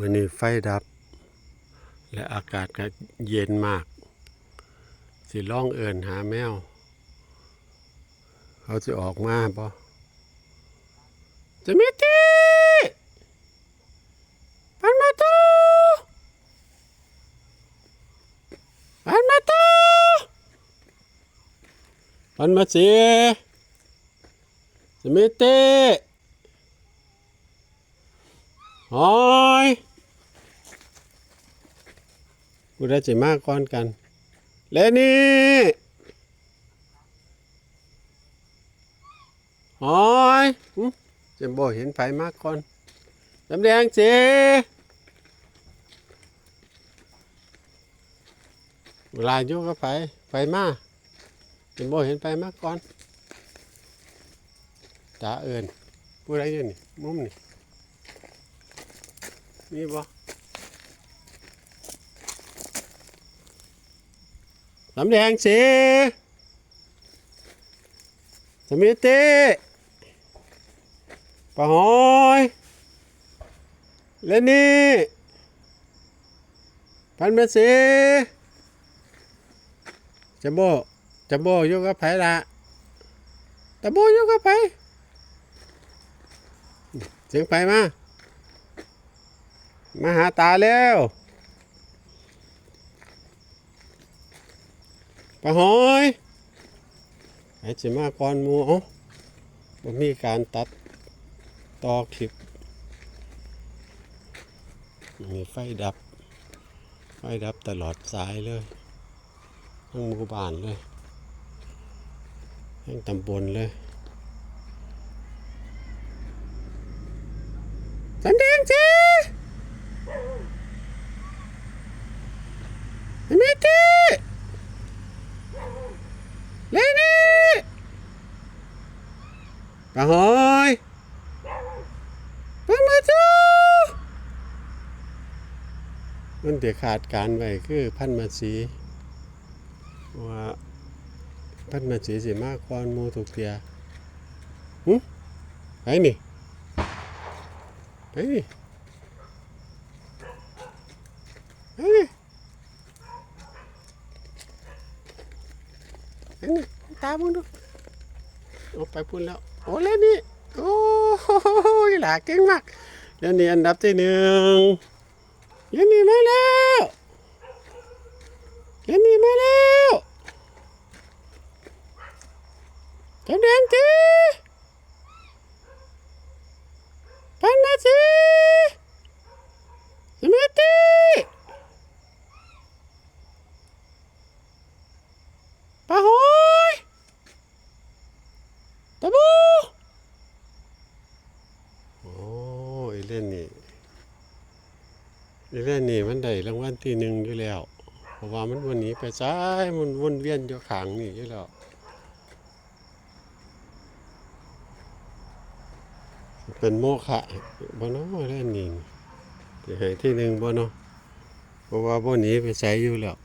มื่อนี้ไฟดับ และอากาศก็เย็นมาก สิล่องเอินหาแมว เขาจะออกมาบ่จะมีตีปันมาตูปันมาตูปันมาเสียจะมีตีโอ้ย กูได้จะมาก่อนกันเลนี่โอ้ยหึเจมโบเห็นไฟมากก่อนน้ำแดงเจเวลาอยู่ก็ไฟไฟมาเจมโบเห็นไฟมากก่อนตาเอิญผู้ใดอยู่นี่มุมนี่มีบ่ น้ำแดงสิสมิติปะหอยเลนี่พันเมสีจะโบจะโบอยู่กับไผละตะโบอยู่กับไผเสียงไผมา มาหาตาแล้ว ปะหอยไอ้จิมาก่อนมูเอ้าบ่มีการตัดต่อคลิปมีไฟดับ ไฟดับตลอดสายเลย ทั้งหมู่บ้านเลยทั้งตำบลเลยสันแดงจีมิติเลนี่ ปะหอยปังมาจูมันเดี๋ยวขาดการไว้คือพันมาสีว่าพันมาสีสิมากกว่ามูถูกเตียหึไปนี่ไปนี่ไปนี่เห็นไหมตามึงดูโอ้ไปพุ่นแล้ว อ้เล่นนี่โอ้ยหลาเก่งมากเล่นนี่อันดับที่หนึ่งเล่นนี่มาแล้วเล่นนี่มาแล้วจำแดงจีปันนาจีสมิติ ปะหอยตะบูโอ้ย เล่นนี่ไอ้เล่นนี่มันได้รางวัลที่หนึ่งอยู่แล้ว เพราะว่ามันวันนี้ไปซ้ายมันวนเวียนอยู่ขางนี่อยู่แล้วเป็นโมฆะบ่เนาะเล่นนี่จะให้ที่หนึ่งบ่เนาะเพราะว่าบ่หนีไปใช้อยู่แล้ว